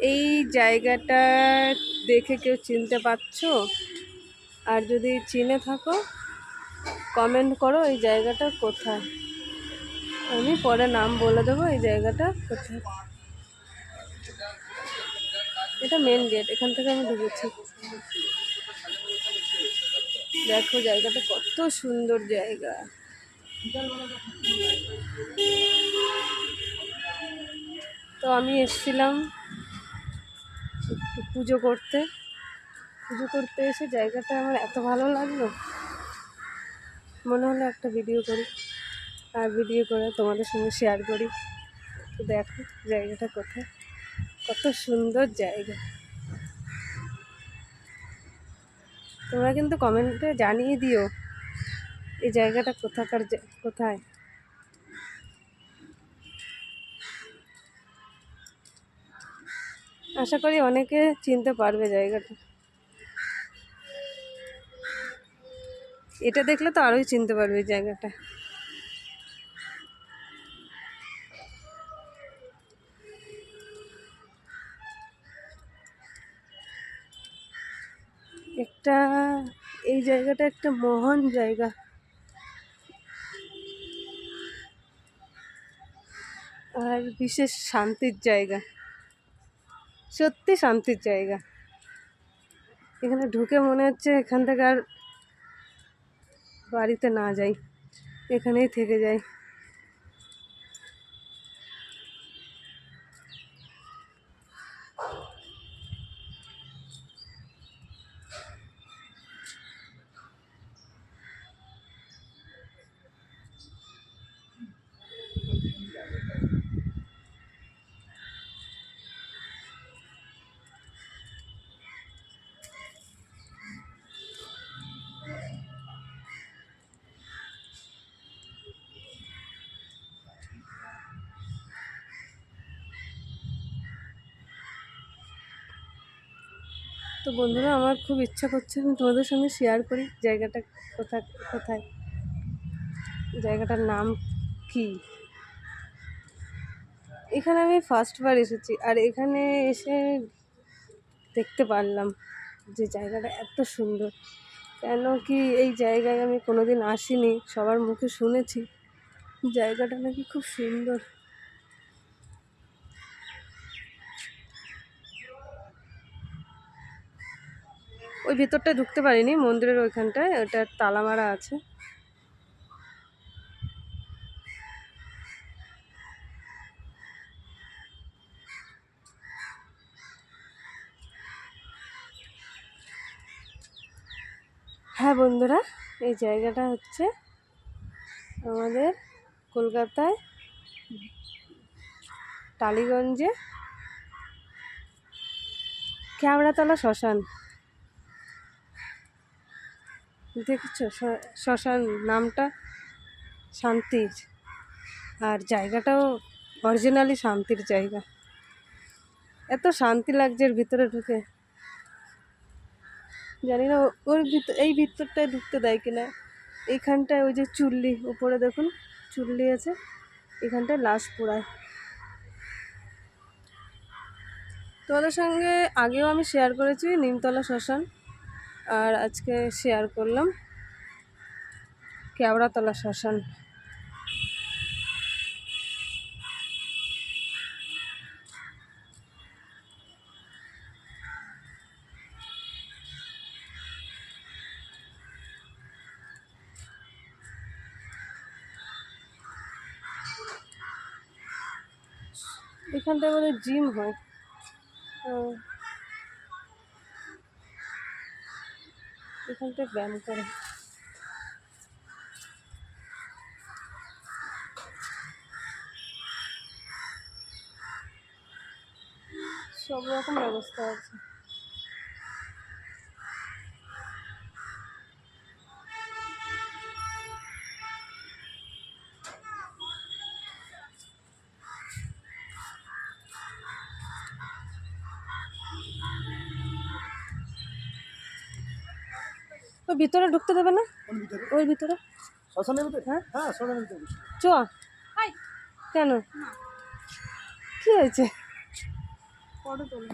এই জায়গাটা দেখে কেউ চিনতে পারছ? আর যদি চিনে থাকো কমেন্ট করো এই জায়গাটা কোথায়। আমি পরে নাম বলে দেবো এই জায়গাটা কোথায়। এটা মেন গেট এখান থেকে আমি ঢুকেছি। দেখো জায়গাটা কত সুন্দর জায়গা। তো আমি এসেছিলাম একটু পুজো করতে। পুজো করতে এসে জায়গাটা আমার এত ভালো লাগল। মনে হলো একটা ভিডিও করি। আর ভিডিও করে তোমাদের সঙ্গে শেয়ার করি। তো দেখো জায়গাটা কোথায়। কত সুন্দর জায়গা। তোমরা কিন্তু কমেন্টে জানিয়ে দিও, এই জায়গাটা কোথাকার কোথায়? আশা করি অনেকে চিনতে পারবে জায়গাটা। এটা দেখলে তো আরোই চিনতে পারবে জায়গাটা। একটা, এই জায়গাটা একটা মহান জায়গা। আর বিশেষ শান্তির জায়গা। সত্যি শান্তির জায়গা। এখানে ঢুকে মনে হচ্ছে এখান থেকে আর বাড়িতে না যাই, এখানেই থেকে যাই। তো বন্ধুরা, আমার খুব ইচ্ছা করছে আমি তোমাদের সঙ্গে শেয়ার করি জায়গাটা কোথা, কোথায়? জায়গাটার নাম কি? এখানে আমি ফার্স্টবার এসেছি আর এখানে এসে দেখতে পারলাম যে জায়গাটা এত সুন্দর। কেন কি এই জায়গায় আমি কোনোদিন আসিনি, সবার মুখে শুনেছি। জায়গাটা নাকি খুব সুন্দর। ওই ভেতরটায় ঢুকতে পারিনি, মন্দিরের ওইখানটায় ওটা তালা মারা আছে। হ্যাঁ বন্ধুরা, এই জায়গাটা হচ্ছে আমাদের কলকাতায় টালিগঞ্জে কেওড়াতলা শ্মশান। দেখেছ? শ্মশান নামটা শান্তির। আর জায়গাটাও অরিজিনালি শান্তির জায়গা। এত শান্তি লাগছে এর ভিতরে ঢুকে। জানি না ওর ভিতর এই ভিতরটায় ঢুকতে দেয় কিনা। এইখানটায় ওই যে চুল্লি, উপরে দেখুন, চুল্লি আছে। এখানটায় লাশ পোড়ায়। তোমাদের সঙ্গে আগেও আমি শেয়ার করেছি, নিমতলা শ্মশান। আর আজকে শেয়ার করলাম কেওড়াতলা শ্মশান। এখানটায় মানে জিম হয়। ও। এখানটায় ব্যায়াম করে সব রকম ব্যবস্থা আছে ওই ভিতরে ঢুকতে দেবে না? কোন ভিতরে? ওই ভিতরে? শ্মশানের ভিতরে? হ্যাঁ। হ্যাঁ শ্মশানের ভিতরে চ। কেন? কি হয়েছে? ফটো তোলো।